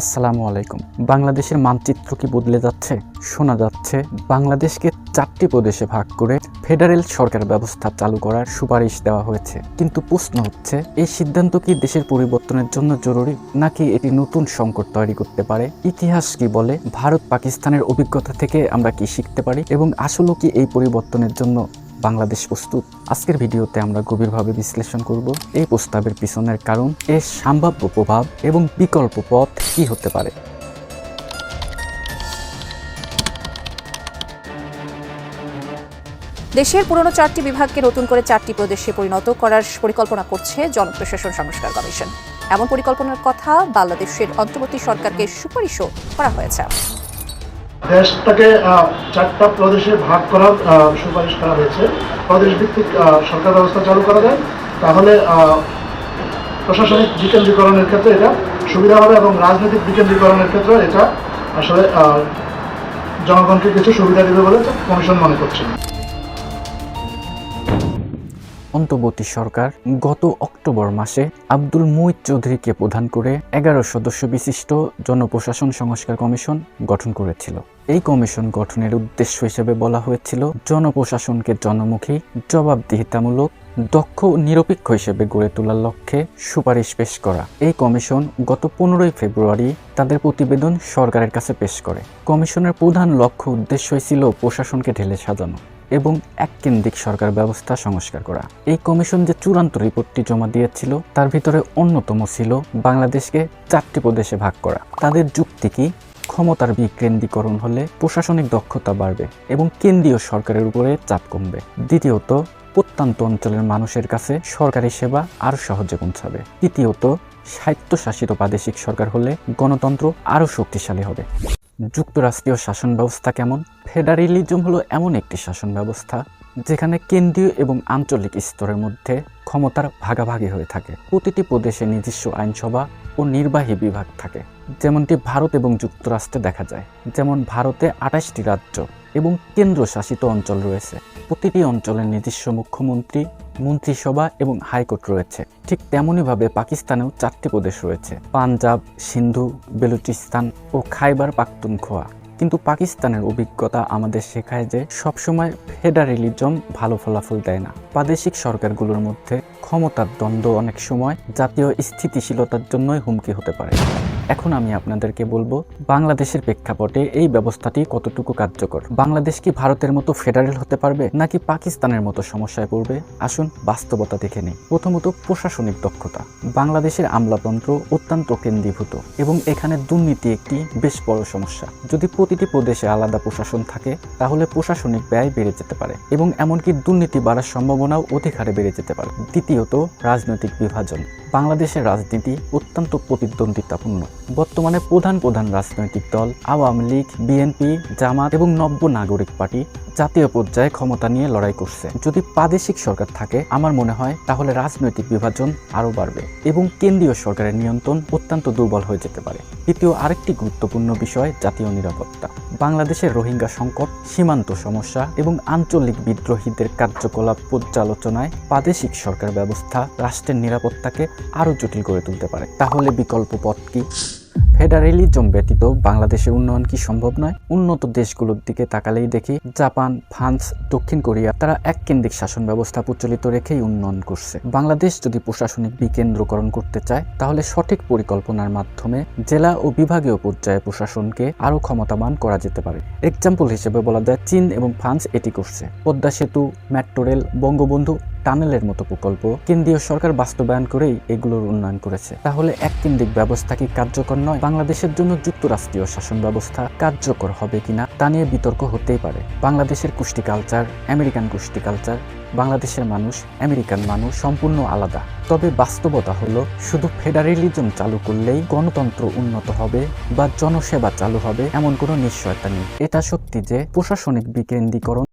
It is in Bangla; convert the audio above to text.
আসসালামু আলাইকুম। বাংলাদেশের মানচিত্র কি বদলে যাচ্ছে? শোনা যাচ্ছে, বাংলাদেশকে চারটি প্রদেশে ভাগ করে ফেডারেল সরকার ব্যবস্থা চালু করার সুপারিশ দেওয়া হয়েছে। কিন্তু প্রশ্ন হচ্ছে, এই সিদ্ধান্ত কি দেশের পরিবর্তনের জন্য জরুরি, নাকি এটি নতুন সংকট তৈরি করতে পারে? ইতিহাস কি বলে, ভারত পাকিস্তানের অভিজ্ঞতা থেকে আমরা কি শিখতে পারি, এবং আসলে কি এই পরিবর্তনের জন্য বাংলাদেশ প্রস্তুত। আজকের ভিডিওতে আমরা গভীরভাবে বিশ্লেষণ করব এই প্রস্তাবের পিছনের কারণ, এর সম্ভাব্য প্রভাব এবং বিকল্প পথ কি হতে পারে। দেশের পুরনো চারটি বিভাগকে নতুন করে চারটি প্রদেশে পরিণত করার পরিকল্পনা করছে জনপ্রশাসন সংস্কার কমিশন। এমন পরিকল্পনার কথা বাংলাদেশের অন্তর্বর্তী সরকারকে সুপারিশও করা হয়েছে। দেশটাকে চারটা প্রদেশে ভাগ করার সুপারিশ করা হয়েছে। প্রদেশ ভিত্তিক সরকার ব্যবস্থা চালু করা যায়। তাহলে প্রশাসনিক বিকেন্দ্রীকরণের ক্ষেত্রে এটা সুবিধা হবে এবং রাজনৈতিক বিকেন্দ্রীকরণের ক্ষেত্রে এটা আসলে জনগণকে কিছু সুবিধা দেবে বলে কমিশন মনে করছে। অন্তর্বর্তী সরকার গত অক্টোবর মাসে আব্দুল মুইদ চৌধুরীকে প্রধান করে এগারো সদস্য বিশিষ্ট জনপ্রশাসন সংস্কার কমিশন গঠন করেছিল। এই কমিশন গঠনের উদ্দেশ্য হিসেবে বলা হয়েছিল জনপ্রশাসনকে জনমুখী, জবাবদিহিতামূলক, দক্ষ নিরপেক্ষ হিসেবে গড়ে তোলার লক্ষ্যে সুপারিশ পেশ করা। এই কমিশন গত পনেরোই ফেব্রুয়ারি তাদের প্রতিবেদন সরকারের কাছে পেশ করে। কমিশনের প্রধান লক্ষ্য উদ্দেশ্যই ছিল প্রশাসনকে ঢেলে সাজানো এবং এককেন্দ্রিক সরকার ব্যবস্থা সংস্কার করা। এই কমিশন যে চূড়ান্ত রিপোর্টটি জমা দিয়েছিল, তার ভিতরে অন্যতম ছিল বাংলাদেশকে চারটি প্রদেশে ভাগ করা। তাদের যুক্তি কি? ক্ষমতার বিকেন্দ্রীকরণ হলে প্রশাসনিক দক্ষতা বাড়বে এবং কেন্দ্রীয় সরকারের উপরে চাপ কমবে। দ্বিতীয়ত, প্রত্যন্ত অঞ্চলের মানুষের কাছে সরকারি সেবা আরও সহজে পৌঁছাবে। তৃতীয়ত, স্বায়ত্তশাসিত প্রাদেশিক সরকার হলে গণতন্ত্র আরও শক্তিশালী হবে। যুক্তরাষ্ট্রীয় শাসন ব্যবস্থা কেমন? ফেডারেলিজম হলো এমন একটি শাসন ব্যবস্থা যেখানে কেন্দ্রীয় এবং আঞ্চলিক স্তরের মধ্যে ক্ষমতার ভাগাভাগি হয়ে থাকে। প্রতিটি প্রদেশে নিজস্ব আইনসভা ও নির্বাহী বিভাগ থাকে। যেমনটি ভারত এবং যুক্তরাষ্ট্রে দেখা যায়। যেমন ভারতে আঠাশটি রাজ্য এবং কেন্দ্রশাসিত অঞ্চল রয়েছে। প্রতিটি অঞ্চলের নিজস্ব মুখ্যমন্ত্রী, মন্ত্রিসভা এবং হাইকোর্ট রয়েছে। ঠিক তেমনইভাবে পাকিস্তানেও চারটি প্রদেশ রয়েছে। পাঞ্জাব, সিন্ধু, বেলুচিস্তান ও খাইবার পাখতুনখোয়া। কিন্তু পাকিস্তানের অভিজ্ঞতা আমাদের শেখায় যে সবসময় ফেডারেলিজম ভালো ফলাফল দেয় না। প্রাদেশিক সরকারগুলোর মধ্যে ক্ষমতার দ্বন্দ্ব অনেক সময় জাতীয় স্থিতিশীলতার জন্যই হুমকি হতে পারে। এখন আমি আপনাদেরকে বলব বাংলাদেশের প্রেক্ষাপটে এই ব্যবস্থাটি কতটুকু কার্যকর? বাংলাদেশ কি ভারতের মতো ফেডারেল হতে পারবে নাকি পাকিস্তানের মতো সমস্যায় পড়বে? আসুন বাস্তবতা দেখে নেই। প্রথমত প্রশাসনিক দক্ষতা। বাংলাদেশের আমলাতন্ত্র অত্যন্ত কেন্দ্রীভূত এবং এখানে দুর্নীতি একটি বেশ বড় সমস্যা। যদি প্রতিটি প্রদেশে আলাদা প্রশাসন থাকে, তাহলে প্রশাসনিক ব্যয় বেড়ে যেতে পারে এবং এমনকি দুর্নীতি বাড়ার সম্ভাবনাও অধিক হারে বেড়ে যেতে পারে। দ্বিতীয়ত রাজনৈতিক বিভাজন। বাংলাদেশের রাজনীতি অত্যন্ত প্রতিদ্বন্দ্বিতাপূর্ণ। বর্তমানে প্রধান প্রধান রাজনৈতিক দল, আওয়ামী লীগ বিএনপি জামাত এবং নব্য নাগরিক পার্টি জাতীয় পর্যায়ে ক্ষমতা নিয়ে লড়াই করছে। যদি প্রাদেশিক সরকার থাকে, আমার মনে হয় তাহলে রাজনৈতিক বিভাজন আরও বাড়বে এবং কেন্দ্রীয় সরকারের নিয়ন্ত্রণ অত্যন্ত দুর্বল হয়ে যেতে পারে। দ্বিতীয় আরেকটি গুরুত্বপূর্ণ বিষয়, জাতীয় নিরাপত্তা। বাংলাদেশের রোহিঙ্গা সংকট, সীমান্ত সমস্যা এবং আঞ্চলিক বিদ্রোহীদের কার্যকলাপ পর্যালোচনায় প্রাদেশিক সরকার ব্যবস্থা রাষ্ট্রের নিরাপত্তাকে আরও জটিল করে তুলতে পারে। তাহলে বিকল্প পথ কি? ফেডারেলিজম ব্যতীত বাংলাদেশের উন্নয়ন কি সম্ভব নয়? উন্নত দেশগুলোর দিকে তাকালেই দেখি জাপান, ফ্রান্স, দক্ষিণ কোরিয়া তারা এক কেন্দ্রিক শাসন ব্যবস্থা প্রচলিত রেখেই উন্নয়ন করছে। বাংলাদেশ যদি প্রশাসনিক বিকেন্দ্রকরণ করতে চায়, তাহলে সঠিক পরিকল্পনার মাধ্যমে জেলা ও বিভাগীয় পর্যায়ে প্রশাসনকে আরও ক্ষমতাবান করা যেতে পারে। এক্সাম্পল হিসেবে বলা যায়, চীন এবং ফ্রান্স এটি করছে। পদ্মা সেতু মেট্রো রেল বঙ্গবন্ধু টানেলের মতো প্রকল্প কেন্দ্রীয় সরকার বাস্তবায়ন করেই এগুলোর উন্নয়ন করেছে। তাহলে এক কেন্দ্রিক ব্যবস্থা কি কার্যকর নয়? বাংলাদেশের জন্য যুক্তরাষ্ট্রীয় শাসন ব্যবস্থা কার্যকর হবে কিনা তা নিয়ে বিতর্ক হতেই পারে। বাংলাদেশের কুষ্টি কালচার, আমেরিকান কুষ্টি কালচার, বাংলাদেশের মানুষ, আমেরিকান মানুষ সম্পূর্ণ আলাদা। তবে বাস্তবতা হলো, শুধু ফেডারেলিজম চালু করলেই গণতন্ত্র উন্নত হবে বা জনসেবা চালু হবে এমন কোনো নিশ্চয়তা নেই। এটা সত্যি যে প্রশাসনিক বিকেন্দ্রীকরণ